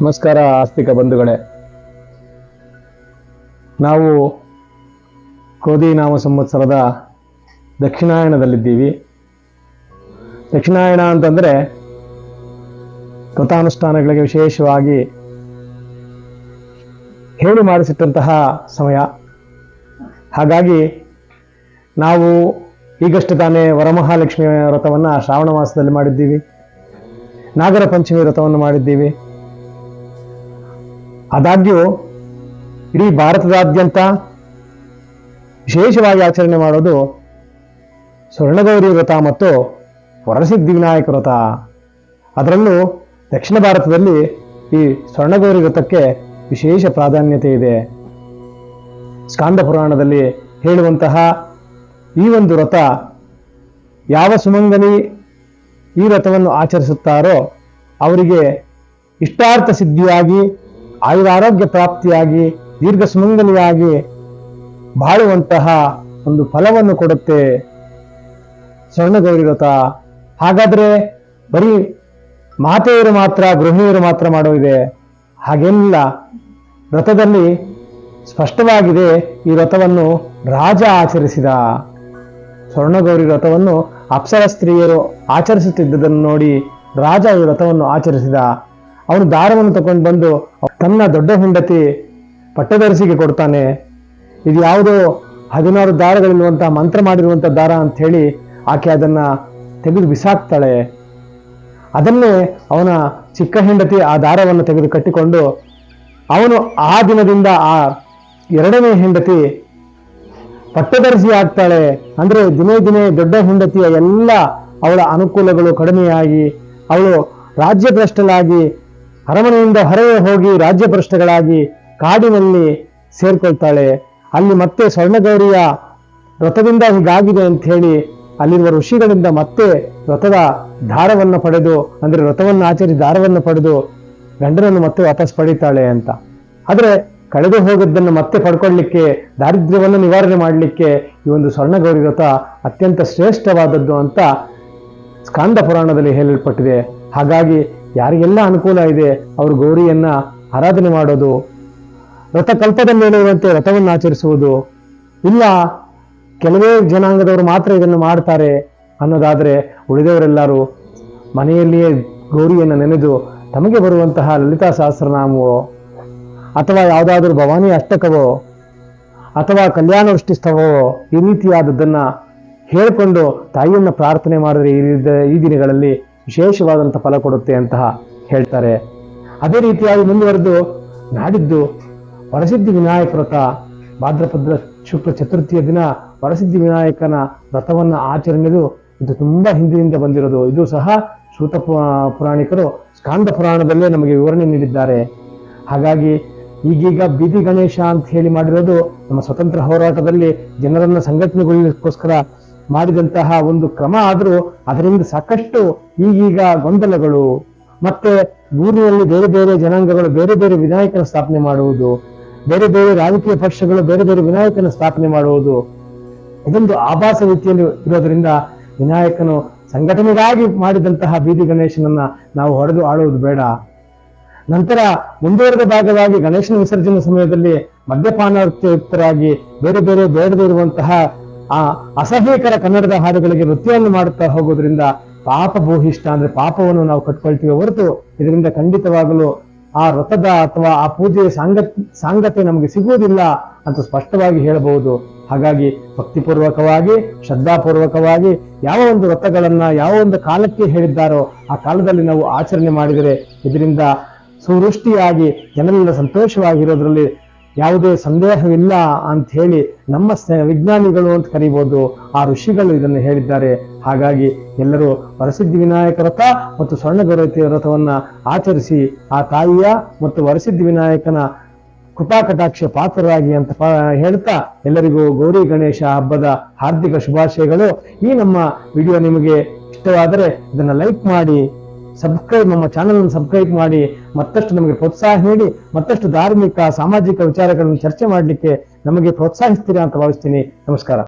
ನಮಸ್ಕಾರ ಆಸ್ತಿಕ ಬಂಧುಗಳೇ. ನಾವು ಕೋದಿ ನಾಮ ಸಂವತ್ಸರದ ದಕ್ಷಿಣಾಯಣದಲ್ಲಿದ್ದೀವಿ ದಕ್ಷಿಣಾಯಣ ಅಂತಂದರೆ ವ್ರತಾನುಷ್ಠಾನಗಳಿಗೆ ವಿಶೇಷವಾಗಿ ಹೇಳಿ ಮಾಡಿಸಿಟ್ಟಂತಹ ಸಮಯ. ಹಾಗಾಗಿ ನಾವು ಈಗಷ್ಟು ತಾನೇ ವರಮಹಾಲಕ್ಷ್ಮಿಯ ವ್ರತವನ್ನು ಶ್ರಾವಣ ಮಾಸದಲ್ಲಿ ಮಾಡಿದ್ದೀವಿ. ನಾಗರ ಪಂಚಮಿ ವ್ರತವನ್ನು ಮಾಡಿದ್ದೀವಿ. ಆದಾಗ್ಯೂ ಇಡೀ ಭಾರತದಾದ್ಯಂತ ವಿಶೇಷವಾಗಿ ಆಚರಣೆ ಮಾಡೋದು ಸ್ವರ್ಣಗೌರಿ ವ್ರತ ಮತ್ತು ವರಸಿದ್ಧಿ ವಿನಾಯಕ ವ್ರತ. ಅದರಲ್ಲೂ ದಕ್ಷಿಣ ಭಾರತದಲ್ಲಿ ಈ ಸ್ವರ್ಣಗೌರಿ ವ್ರತಕ್ಕೆ ವಿಶೇಷ ಪ್ರಾಧಾನ್ಯತೆ ಇದೆ. ಸ್ಕಾಂದ ಪುರಾಣದಲ್ಲಿ ಹೇಳುವಂತಹ ಈ ಒಂದು ವ್ರತ ಯಾವ ಸುಮಂಗಲಿ ಈ ವ್ರತವನ್ನು ಆಚರಿಸುತ್ತಾರೋ ಅವರಿಗೆ ಇಷ್ಟಾರ್ಥ ಸಿದ್ಧಿಯಾಗಿ ಆಯುರಾರೋಗ್ಯ ಪ್ರಾಪ್ತಿಯಾಗಿ ದೀರ್ಘ ಸುಮಂಗಲಿಯಾಗಿ ಬಾಳುವಂತಹ ಒಂದು ಫಲವನ್ನು ಕೊಡುತ್ತೆ ಸ್ವರ್ಣಗೌರಿ ವ್ರತ ಹಾಗಾದ್ರೆ ಬರೀ ಮಾತೆಯರು ಮಾತ್ರ, ಗೃಹಿಣಿಯರು ಮಾತ್ರ ಮಾಡೋದಿದೆ ಹಾಗೆಲ್ಲ ವ್ರತದಲ್ಲಿ ಸ್ಪಷ್ಟವಾಗಿದೆ ಈ ವ್ರತವನ್ನು ರಾಜ ಆಚರಿಸಿದ. ಸ್ವರ್ಣಗೌರಿ ವ್ರತವನ್ನು ಅಪ್ಸರ ಸ್ತ್ರೀಯರು ಆಚರಿಸುತ್ತಿದ್ದುದನ್ನು ನೋಡಿ ರಾಜ ಈ ವ್ರತವನ್ನು ಆಚರಿಸಿದ. ಅವನು ದಾರವನ್ನು ತಗೊಂಡು ಬಂದು ತನ್ನ ದೊಡ್ಡ ಹೆಂಡತಿ ಪಟ್ಟದರಸಿಗೆ ಕೊಡ್ತಾನೆ. ಇದು ಯಾವುದೋ ಹದಿನಾರು ದಾರಗಳಿರುವಂತಹ ಮಂತ್ರ ಮಾಡಿರುವಂತಹ ದಾರ ಅಂತ ಹೇಳಿ ಆಕೆ ಅದನ್ನ ತೆಗೆದು ಬಿಸಾಕ್ತಾಳೆ. ಅದನ್ನೇ ಅವನ ಚಿಕ್ಕ ಹೆಂಡತಿ ಆ ದಾರವನ್ನು ತೆಗೆದು ಕಟ್ಟಿಕೊಂಡು ಅವನು ಆ ದಿನದಿಂದ ಆ ಎರಡನೇ ಹೆಂಡತಿ ಪಟ್ಟದರ್ಶಿ ಆಗ್ತಾಳೆ. ಅಂದ್ರೆ ದಿನೇ ದಿನೇ ದೊಡ್ಡ ಹೆಂಡತಿಯ ಎಲ್ಲ ಅವಳ ಅನುಕೂಲಗಳು ಕಡಿಮೆಯಾಗಿ ಅವಳು ರಾಜ್ಯಭ್ರಷ್ಟಳಾಗಿ ಅರಮನೆಯಿಂದ ಹೊರಗೆ ಹೋಗಿ ರಾಜ್ಯಭ್ರಷ್ಟಗಳಾಗಿ ಕಾಡಿನಲ್ಲಿ ಸೇರ್ಕೊಳ್ತಾಳೆ. ಅಲ್ಲಿ ಮತ್ತೆ ಸ್ವರ್ಣಗೌರಿಯ ವ್ರತದಿಂದ ಹೀಗಾಗಿದೆ ಅಂತ ಹೇಳಿ ಅಲ್ಲಿರುವ ಋಷಿಗಳಿಂದ ಮತ್ತೆ ವ್ರತದ ದಾರವನ್ನು ಪಡೆದು, ಅಂದ್ರೆ ವ್ರತವನ್ನು ಆಚರಿಸಿ ದಾರವನ್ನು ಪಡೆದು ಗಂಡನನ್ನು ಮತ್ತೆ ವಾಪಸ್ ಪಡೀತಾಳೆ ಅಂತ. ಆದರೆ ಕಳೆದು ಹೋಗಿದ್ದನ್ನು ಮತ್ತೆ ಪಡ್ಕೊಳ್ಳಿಕ್ಕೆ ದಾರಿದ್ರ್ಯವನ್ನು ನಿವಾರಣೆ ಮಾಡಲಿಕ್ಕೆ ಈ ಒಂದು ಸ್ವರ್ಣಗೌರಿ ವ್ರತ ಅತ್ಯಂತ ಶ್ರೇಷ್ಠವಾದದ್ದು ಅಂತ ಸ್ಕಾಂದ ಪುರಾಣದಲ್ಲಿ ಹೇಳಲ್ಪಟ್ಟಿದೆ. ಹಾಗಾಗಿ ಯಾರಿಗೆಲ್ಲ ಅನುಕೂಲ ಇದೆ, ಅವರು ಗೌರಿಯನ್ನ ಆರಾಧನೆ ಮಾಡೋದು ವ್ರತ ಕಲ್ಪದ ಮೇಲೆ ಇರುವಂತೆ ವ್ರತವನ್ನು ಆಚರಿಸುವುದು. ಇಲ್ಲ, ಕೆಲವೇ ಜನಾಂಗದವರು ಮಾತ್ರ ಇದನ್ನು ಮಾಡ್ತಾರೆ ಅನ್ನೋದಾದರೆ ಉಳಿದವರೆಲ್ಲರೂ ಮನೆಯಲ್ಲಿಯೇ ಗೌರಿಯನ್ನು ನೆನೆದು ತಮಗೆ ಬರುವಂತಹ ಲಲಿತಾ ಸಹಸ್ರನಾಮವೋ, ಅಥವಾ ಯಾವುದಾದ್ರೂ ಭವಾನಿ ಅಷ್ಟಕವೋ, ಅಥವಾ ಕಲ್ಯಾಣ ವೃಷ್ಟಿಸ್ತವೋ, ಈ ರೀತಿಯಾದದ್ದನ್ನ ಹೇಳಿಕೊಂಡು ತಾಯಿಯನ್ನು ಪ್ರಾರ್ಥನೆ ಮಾಡಿದ್ರೆ ಈ ದಿನಗಳಲ್ಲಿ ವಿಶೇಷವಾದಂಥ ಫಲ ಕೊಡುತ್ತೆ ಅಂತ ಹೇಳ್ತಾರೆ. ಅದೇ ರೀತಿಯಾಗಿ ಮುಂದುವರೆದು ನಾಡಿದ್ದು ವರಸಿದ್ಧಿ ವಿನಾಯಕ ವ್ರತ ಭಾದ್ರಪದ ಶುಕ್ಲ ಚತುರ್ಥಿಯ ದಿನ ವರಸಿದ್ಧಿ ವಿನಾಯಕನ ವ್ರತವನ್ನು ಆಚರಣೆದು ಇದು ತುಂಬ ಹಿಂದಿನಿಂದ ಬಂದಿರೋದು. ಇದು ಸಹ ಸೂತ ಪುರಾಣಿಕರು ಸ್ಕಾಂದ ಪುರಾಣದಲ್ಲೇ ನಮಗೆ ವಿವರಣೆ ನೀಡಿದ್ದಾರೆ. ಹಾಗಾಗಿ ಈಗೀಗ ಬೀದಿ ಗಣೇಶ ಅಂತ ಹೇಳಿ ಮಾಡಿರೋದು ನಮ್ಮ ಸ್ವತಂತ್ರ ಹೋರಾಟದಲ್ಲಿ ಜನರನ್ನು ಸಂಘಟನೆಗೊಳ್ಳಲಿಕ್ಕೋಸ್ಕರ ಮಾಡಿದಂತಹ ಒಂದು ಕ್ರಮ ಆದರೂ ಅದರಿಂದ ಸಾಕಷ್ಟು ಈಗೀಗ ಗೊಂದಲಗಳು ಮತ್ತೆ ಊರಿನಲ್ಲಿ ಬೇರೆ ಬೇರೆ ಜನಾಂಗಗಳು, ಬೇರೆ ಬೇರೆ ವಿನಾಯಕನ ಸ್ಥಾಪನೆ ಮಾಡುವುದು, ಬೇರೆ ಬೇರೆ ರಾಜಕೀಯ ಪಕ್ಷಗಳು, ಬೇರೆ ಬೇರೆ ವಿನಾಯಕನ ಸ್ಥಾಪನೆ ಮಾಡುವುದು. ಇದೊಂದು ಆಭಾಸ ರೀತಿಯಲ್ಲಿ ಇರೋದ್ರಿಂದ ವಿನಾಯಕನು ಸಂಘಟನೆಗಾಗಿ ಮಾಡಿದಂತಹ ಬೀದಿ ಗಣೇಶನನ್ನ ನಾವು ಹೊಡೆದು ಆಡುವುದು ಬೇಡ. ನಂತರ ಮುಂದುವರೆದ ಭಾಗವಾಗಿ ಗಣೇಶನ ವಿಸರ್ಜನೆ ಸಮಯದಲ್ಲಿ ಮದ್ಯಪಾನಯುಕ್ತರಾಗಿ ಬೇರೆ ಬೇರೆ ಬೇಡದೇ ಇರುವಂತಹ ಆ ಅಸಹ್ಯಕರ ಕನ್ನಡದ ಹಾಡುಗಳಿಗೆ ನೃತ್ಯವನ್ನು ಮಾಡುತ್ತಾ ಹೋಗೋದ್ರಿಂದ ಪಾಪ ಭೂಹಿಷ್ಠ ಅಂದ್ರೆ ಪಾಪವನ್ನು ನಾವು ಕಟ್ಕೊಳ್ತೀವಿ ಹೊರತು ಇದರಿಂದ ಖಂಡಿತವಾಗಲು ಆ ವ್ರತದ ಅಥವಾ ಆ ಪೂಜೆಯ ಸಾಂಗತ್, ಸಾಂಗತೆ ನಮಗೆ ಸಿಗುವುದಿಲ್ಲ ಅಂತ ಸ್ಪಷ್ಟವಾಗಿ ಹೇಳಬಹುದು. ಹಾಗಾಗಿ ಭಕ್ತಿಪೂರ್ವಕವಾಗಿ, ಶ್ರದ್ಧಾಪೂರ್ವಕವಾಗಿ ಯಾವ ಒಂದು ವ್ರತಗಳನ್ನ ಯಾವ ಒಂದು ಕಾಲಕ್ಕೆ ಹೇಳಿದ್ದಾರೋ ಆ ಕಾಲದಲ್ಲಿ ನಾವು ಆಚರಣೆ ಮಾಡಿದರೆ ಇದರಿಂದ ಸುವೃಷ್ಟಿಯಾಗಿ ಜನರಿಂದ ಸಂತೋಷವಾಗಿರೋದ್ರಲ್ಲಿ ಯಾವುದೇ ಸಂದೇಹವಿಲ್ಲ ಅಂತ ಹೇಳಿ ನಮ್ಮ ಸ್ನೇಹ ವಿಜ್ಞಾನಿಗಳು ಅಂತ ಕರೀಬಹುದು ಆ ಋಷಿಗಳು ಇದನ್ನು ಹೇಳಿದ್ದಾರೆ. ಹಾಗಾಗಿ ಎಲ್ಲರೂ ವರಸಿದ್ಧಿ ವಿನಾಯಕ ವ್ರತ ಮತ್ತು ಸ್ವರ್ಣಗೌರವತಿ ವ್ರತವನ್ನ ಆಚರಿಸಿ, ಆ ತಾಯಿಯ ಮತ್ತು ವರಸಿದ್ಧಿ ವಿನಾಯಕನ ಕೃಪಾ ಕಟಾಕ್ಷ ಪಾತ್ರರಾಗಿ ಅಂತ ಹೇಳ್ತಾ ಎಲ್ಲರಿಗೂ ಗೌರಿ ಗಣೇಶ ಹಬ್ಬದ ಹಾರ್ದಿಕ ಶುಭಾಶಯಗಳು. ಈ ನಮ್ಮ ವಿಡಿಯೋ ನಿಮಗೆ ಇಷ್ಟವಾದರೆ ಇದನ್ನು ಲೈಕ್ ಮಾಡಿ ಸಬ್ಸ್ಕ್ರೈಬ್ ನಮ್ಮ ಚಾನಲ್ ಅನ್ನು ಸಬ್ಸ್ಕ್ರೈಬ್ ಮಾಡಿ, ಮತ್ತಷ್ಟು ನಮಗೆ ಪ್ರೋತ್ಸಾಹ ನೀಡಿ, ಮತ್ತಷ್ಟು ಧಾರ್ಮಿಕ, ಸಾಮಾಜಿಕ ವಿಚಾರಗಳನ್ನು ಚರ್ಚೆ ಮಾಡಲಿಕ್ಕೆ ನಮಗೆ ಪ್ರೋತ್ಸಾಹಿಸ್ತೀರಾ ಅಂತ ಭಾವಿಸ್ತೀನಿ. ನಮಸ್ಕಾರ.